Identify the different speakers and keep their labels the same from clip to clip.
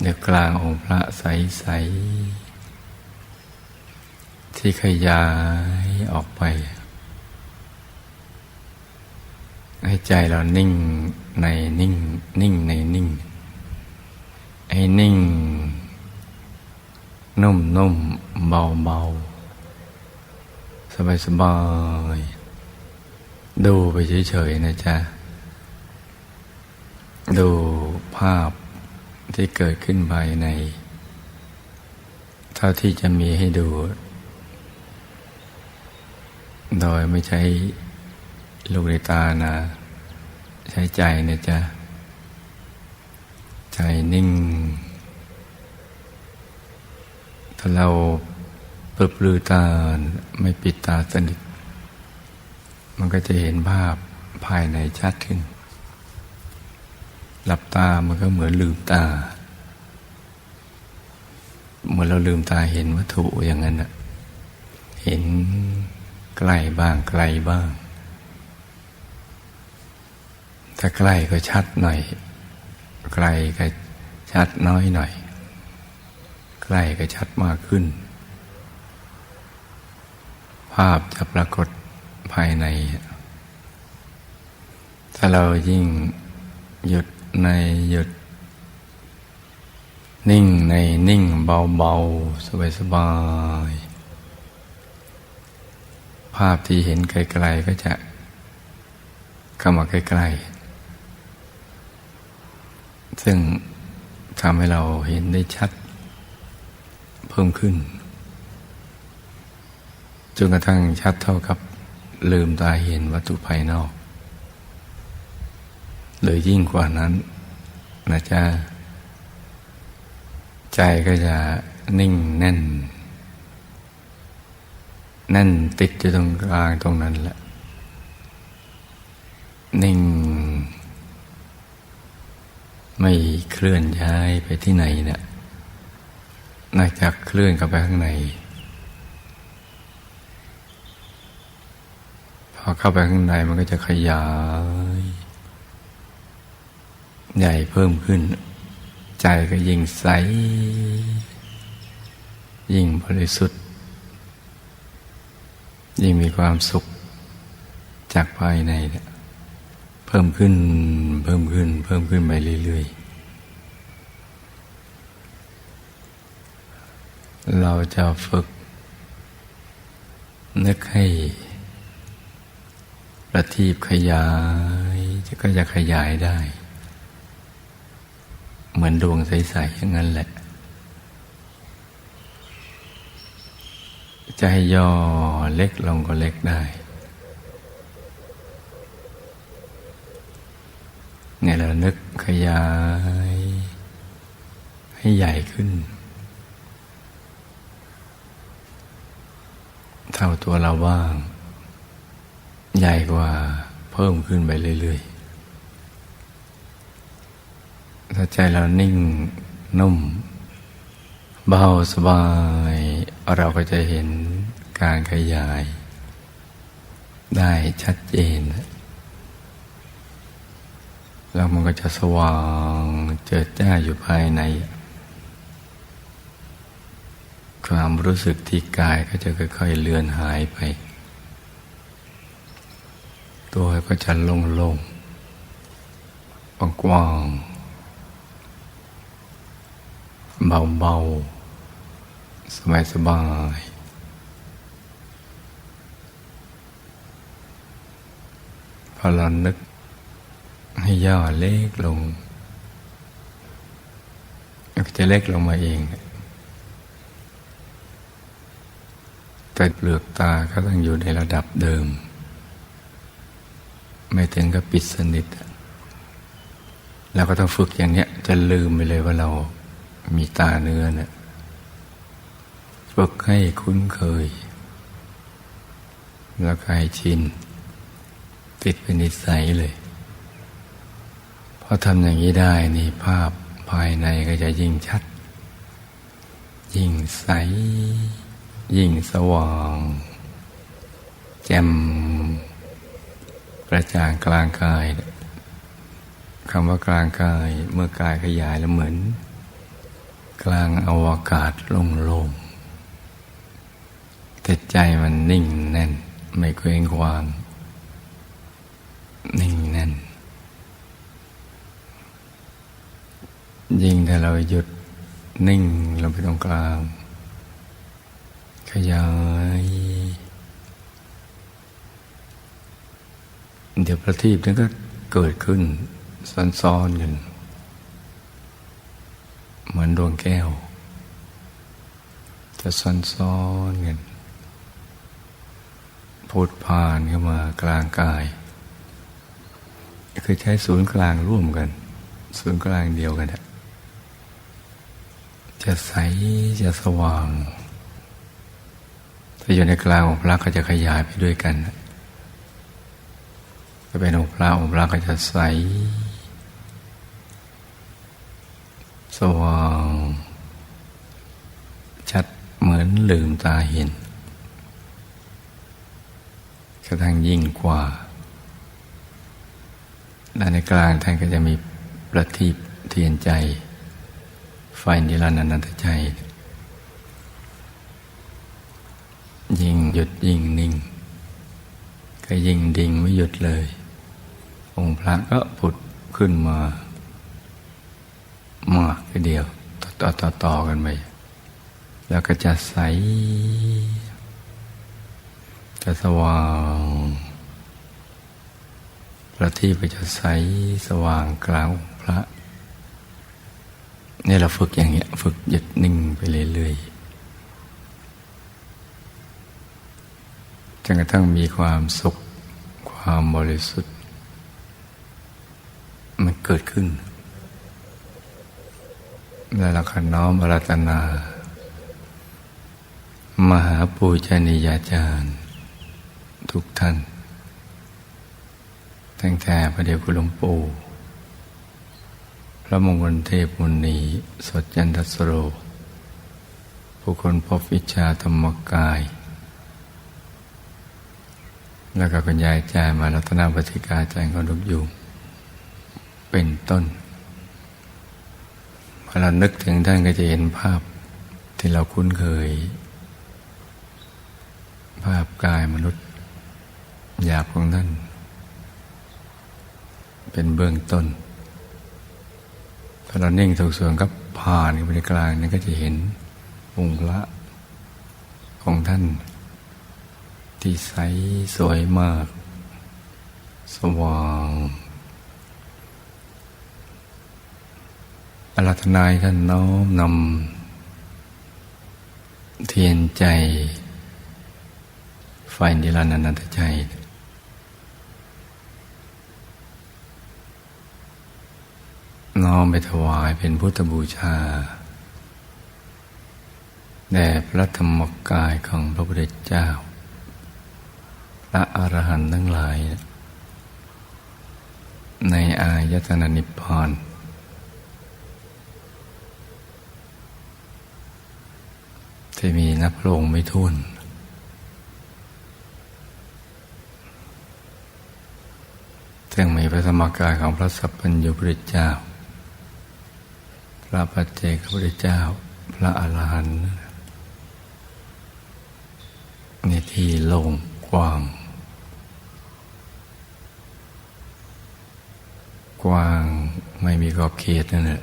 Speaker 1: เดี๋ยวกลางองค์พระใส ๆ ที่ขยายออกไป ให้ใจเรานิ่งในนิ่ง นิ่งในนิ่ง ให้นิ่ง นุ่มนุ่มเบาเบาสบายสบายดูไปเฉย ๆ นะจ๊ะ ดูภาพ ที่เกิดขึ้นภายใน เท่าที่จะมีให้ดู โดยไม่ใช้ลูกในตานะ ใช้ใจนะจ๊ะ ใจนิ่ง ถ้าเราเปิดปลือตาไม่ปิดตาสนิทมันก็จะเห็นภาพภายในชัดขึ้น หลับตามันก็เหมือนลืมตา เหมือนเราลืมตาเห็นวัตถุอย่างนั้นอะเห็นใกล้บ้างไกลบ้าง ถ้าใกล้ก็ชัดหน่อย ไกลก็ชัดน้อยหน่อย ใกล้ก็ชัดมากขึ้น ภาพจะปรากฏภายใน ถ้าเรายิ่งหยุด ในหยุด นิ่งในนิ่งเบาๆสบายๆภาพที่เห็นไกลๆก็จะเข้ามาใกล้ๆ ซึ่งทำให้เราเห็นได้ชัด เพิ่มขึ้นจนกระทั่งชัดเท่ากับลืมตาเห็นวัตถุภายนอก หรือยิ่งกว่านั้นนะจ๊ะใจก็จะนิ่งแน่น แน่นติดอยู่ตรงกลางตรงนั้นแหละ นิ่ง ไม่เคลื่อนย้ายไปที่ไหนเนะี่ยนอกจากเคลื่อนเข้าไปข้างในพอเข้าไปข้างในมันก็จะขยาย ใหญ่เพิ่มขึ้น ใจก็ยิ่งใส ยิ่งบริสุทธิ์ ยิ่งมีความสุขจากภายใน เพิ่มขึ้นเพิ่มขึ้น เพิ่มขึ้นไปเรื่อยๆ เราจะฝึก นึกให้ประทีปขยายก็จะขยายได้ เหมือนดวงใส ๆ อย่างนั้นแหละ จะให้ย่อเล็กลงก็เล็กได้เนี่ยเรานึกขยาย ให้ใหญ่ขึ้น เท่าตัวเราบ้าง ใหญ่กว่าเพิ่มขึ้นไปเรื่อย ๆ ถ้าใจเรานิ่งนุ่ม เบาสบาย เราก็จะเห็นการขยาย ได้ชัดเจน แล้วมันก็จะสว่างเจิดจ้าอยู่ภายใน ความรู้สึกที่กายก็จะค่อยๆเลือนหายไป ตัวก็จะโล่งๆกว้างๆ เบาๆสบายสบายพอเรานึกให้ย่อเล็กลงก็จะเล็กลงมาเอง แต่เปลือกตาก็ต้องอยู่ในระดับเดิม ไม่ถึงกับปิดสนิทเราก็ต้องฝึกอย่างเนี้ยจะลืมไปเลยว่าเรา มีตาเนื้อเนะี่ยฝึกให้คุ้นเคย แล้วก็ให้ชิน ติดเป็นนิสัยเลยพอทำอย่างนี้ได้นี่ภาพภายในก็จะยิ่งชัด ยิ่งใส ยิ่งสว่าง แจ่มกระจ่างกลางกายคำว่ากลางกายเมื่อกายขยายแล้วเหมือน กลางอวกาศโล่งๆแต่ใจมันนิ่งแน่น ไม่เคว้งควางนิ่งแน่น ยิ่งถ้าเราหยุดนิ่งลงไปตรงกลาง ขยาย เดี๋ยวประทีปนั้นก็เกิดขึ้นซ้อนๆกัน เหมือนดวงแก้ว จะซ้อนๆกันพูดผ่านเข้ามากลางกาย คือใช้ศูนย์กลางร่วมกัน ศูนย์กลางเดียวกัน จะใสจะสว่าง ถ้าอยู่ในกลางองค์พระก็จะขยายไปด้วยกันถ้าเป็นองค์พระองค์พระก็จะใส สว่าง ชัดเหมือนลืมตาเห็นกระทั่งยิ่งกว่าและในกลางท่านก็จะมีประทีปเทียนใจ ไฟนิรันดร์นันตใจ ยิ่งหยุดยิ่งนิ่ง ก็ยิ่งดิ่งไม่หยุดเลย องค์พระก็ผุดขึ้นมา มากทีเดียว ต่อต่อต่อกันไปแล้วก็จะใส จะสว่างประทีปก็จะใสสว่างกลางพระนี่เราฝึกอย่างเงี้ย ฝึกหยุดนิ่งไปเรื่อยๆจนกระทั่งมีความสุขความบริสุทธิ์ มันเกิดขึ้น แล้วเราก็น้อมรัตนา มหาปูชนียาจารย์ ทุกท่าน ตั้งแต่พระเดชคุณหลวงปู่พระมงคลเทพมุนีสดจันทสโร ผู้คนพบวิชาธรรมกาย แล้วก็คุณยายจายมารัตนาปฏิกาใจของลุกอยู่ เป็นต้น พอเรานึกถึงท่านก็จะเห็นภาพที่เราคุ้นเคย ภาพกายมนุษย์หยาบของท่าน เป็นเบื้องต้นพอเรานิ่งถูกส่วนก็ผ่านไปในกลางนั้นก็จะเห็นองค์พระของท่าน ที่ใสสวยมาก สว่าง อารัธนายท่านน้อมนำเทียนใจ ไฟนิรันดร์นันตใจน้อมไปถวายเป็นพุทธบูชาแด่พระธรรมกายของพระพุทธเจ้า พระอรหันต์ทั้งหลาย ในอายตนะนิพพาน ที่มีนับพระองค์ไม่ทุนซึ่งมีพระธรรมกายของพระสัพพัญญุพุทธเจ้า พระปัจเจกพุทธเจ้า พระอรหันต์ในที่โล่งกว้าง กว้างไม่มีขอบเขตนั่นแหละ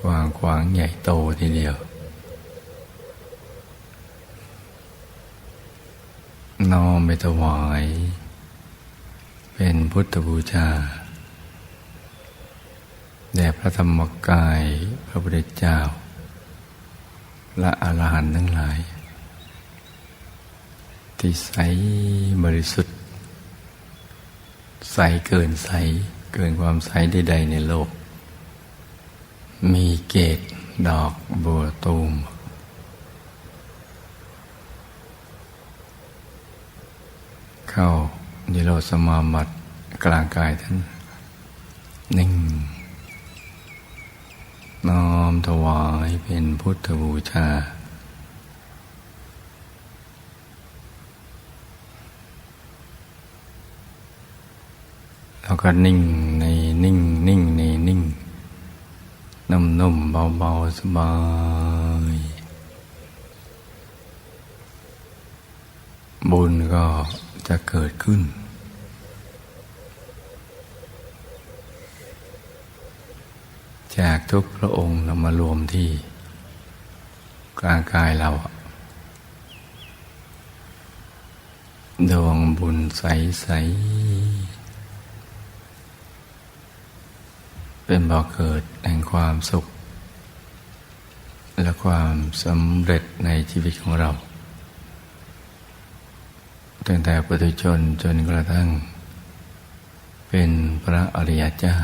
Speaker 1: กว้างกว้างใหญ่โตทีเดียว น้อมไปถวาย เป็นพุทธบูชาแด่พระธรรมกายพระพุทธเจ้า และอรหันต์ทั้งหลาย ที่ใสบริสุทธิ์ ใสเกินใสเกินความใสใดๆในโลก มีเกตดอกบัวตูม เข้านิโรธสมาบัติกลางกายท่านนิ่ง น้อมถวายเป็นพุทธบูชา แล้วก็นิ่งในนิ่งนิ่งในนิ่งนุ่มๆเบาๆสบาย บุญก็ จะเกิดขึ้น จากทุกพระองค์นำมารวมที่กลางกายเรา ดวงบุญใสๆเป็นบ่อเกิดแห่งความสุข และความสำเร็จในชีวิตของเรา ตั้งแต่ปุถุชนจนกระทั่ง เป็นพระอริยเจ้า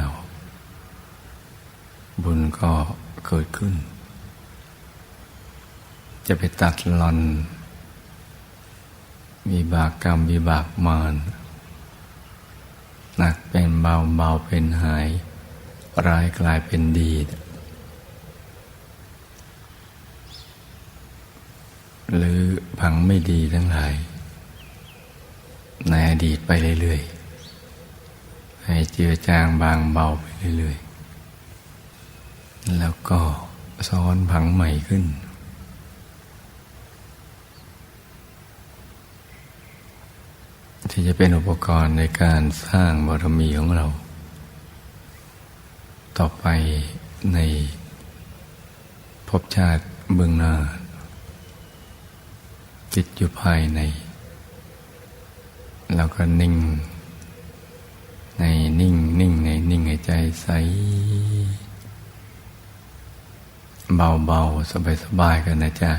Speaker 1: บุญก็เกิดขึ้น จะไปตัดหลอนมีบากกรรมวิบากมารหนักเป็นเบาเบาเป็นหาย ร้ายกลายเป็นดี หรือพังไม่ดีทั้งหลาย ในอดีตไปเรื่อยๆ ให้เจือจางบางเบาไปเรื่อยๆ แล้วก็ซ้อนผังใหม่ขึ้น ที่จะเป็นอุปกรณ์ในการสร้างบารมีของเรา ต่อไปในภพชาติเบื้องหน้าจิตอยู่ภายใน แล้วก็นิ่ง ในนิ่งนิ่งในนิ่งในใจใส เบาเบาสบายสบายกันนะจ๊ะ